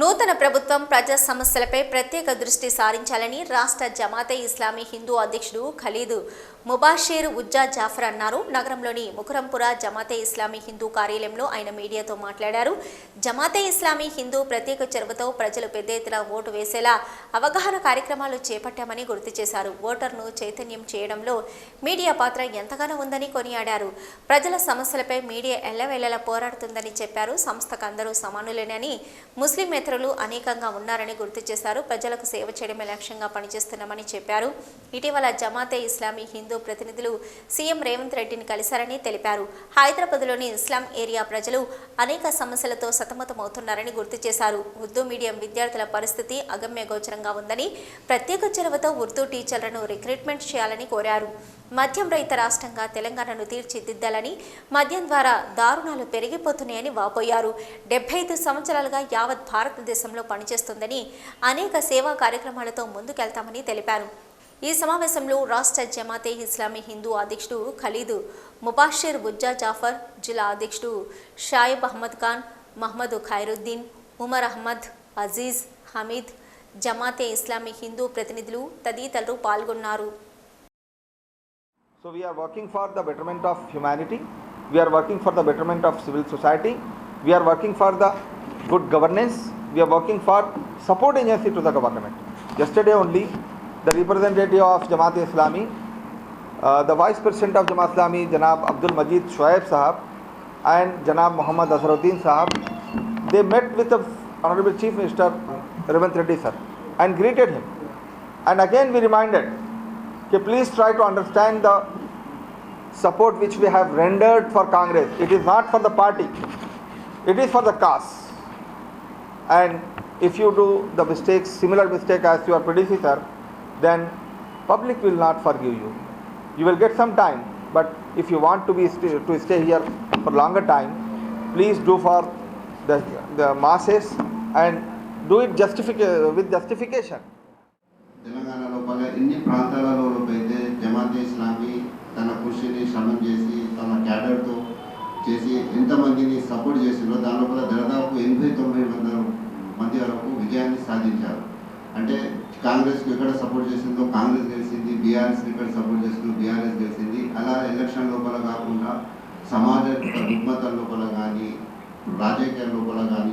నూతన ప్రభుత్వం ప్రజా సమస్యలపై ప్రత్యేక దృష్టి సారించాలని రాష్ట్ర జమాతే ఇస్లామీ హిందూ అధ్యక్షుడు ఖలీదు ముబాషీర్ ఉజ్జా జాఫర్ అన్నారు. నగరంలోని ముకురంపుర జమాతే ఇస్లామీ హిందూ కార్యాలయంలో ఆయన మీడియాతో మాట్లాడారు. జమాతే ఇస్లామీ హిందూ ప్రత్యేక చొరవతో ప్రజలు పెద్ద ఎత్తున ఓటు వేసేలా అవగాహన కార్యక్రమాలు చేపట్టామని గుర్తు చేశారు. ఓటర్ను చైతన్యం చేయడంలో మీడియా పాత్ర ఎంతగానో ఉందని కొనియాడారు. ప్రజల సమస్యలపై మీడియా ఎల్లవేళలా పోరాడుతుందని చెప్పారు. సంస్థకు అందరూ సమానులేనని ముస్లిం ఇతరులు అనేకంగా ఉన్నారని గుర్తు చేశారు. ప్రజలకు సేవ చేయడమే లక్ష్యంగా పనిచేస్తున్నామని చెప్పారు. ఇటీవల జమాతే ఇస్లామీ హిందూ ప్రతినిధులు సీఎం రేవంత్ రెడ్డిని కలిశారని తెలిపారు. హైదరాబాద్లోని ఇస్లాం ఏరియా ప్రజలు అనేక సమస్యలతో సతమతమవుతున్నారని గుర్తు చేశారు. ఉర్దూ మీడియం విద్యార్థుల పరిస్థితి అగమ్య గోచరంగా ఉందని ప్రత్యేక చొరవతో ఉర్దూ టీచర్లను రిక్రూట్మెంట్ చేయాలని కోరారు. మద్యం రహిత రాష్ట్రంగా తెలంగాణను తీర్చిదిద్దాలని మద్యం ద్వారా దారుణాలు పెరిగిపోతున్నాయని వాపోయారు. డెబ్బై ఐదు సంవత్సరాలుగా యావత్ భారతదేశంలో పనిచేస్తుందని అనేక సేవా కార్యక్రమాలతో ముందుకెళ్తామని తెలిపారు ఈ సమావేశంలో రాష్ట్ర జమాతే ఇస్లామీ హిందూ అధ్యక్షుడు ఖలీదు ముబాషిర్ బుజ్జా జాఫర్ జిల్లా అధ్యక్షుడు షాయిబ్ అహ్మద్ ఖాన్ మహమ్మద్ ఖైరుద్దీన్ ఉమర్ అహ్మద్ అజీజ్ హమీద్ జమాతే ఇస్లామీ హిందూ ప్రతినిధులు తదితరులు పాల్గొన్నారు So we are working for the betterment of humanity. We are working for the betterment of civil society. We are working for the good governance. We are working for support agency to the government. Yesterday only, the representative of Jamaat Islami, uh, the vice president of Jamaat Islami, Janab Abdul Majid Shoaib Sahab, and Janab Muhammad Azharuddin Sahab, they met with the Honorable Chief Minister Revant Reddy sir and greeted him. And again we reminded Okay, please try to understand the support which we have rendered for Congress. It is not for the party, it is for the cause And if you do the mistakes, similar mistake as your predecessor, then public will not forgive you. You will get some time, but if you want to be st- to stay here for longer time, please do for the, the masses and do it justific- with justification. Telangana లోపల ఎన్ని ప్రాంతాలలో అయితే జమాతే ఇస్లామీ తన కృషిని శ్రమం చేసి తన క్యాడర్తో చేసి ఎంతమందిని సపోర్ట్ చేసిందో దాని లోపల దాదాపు ఎనభై తొంభై వందల మంది వరకు విజయాన్ని సాధించారు. అంటే కాంగ్రెస్కి ఎక్కడ సపోర్ట్ చేసిందో కాంగ్రెస్ గెలిచింది బీఆర్ఎస్కి ఎక్కడ సపోర్ట్ చేసిందో బీఆర్ఎస్ గెలిచింది. అలా ఎలక్షన్ లోపల కాకుండా సమాజ రుగ్మతల లోపల కానీ రాజకీయాల లోపల కానీ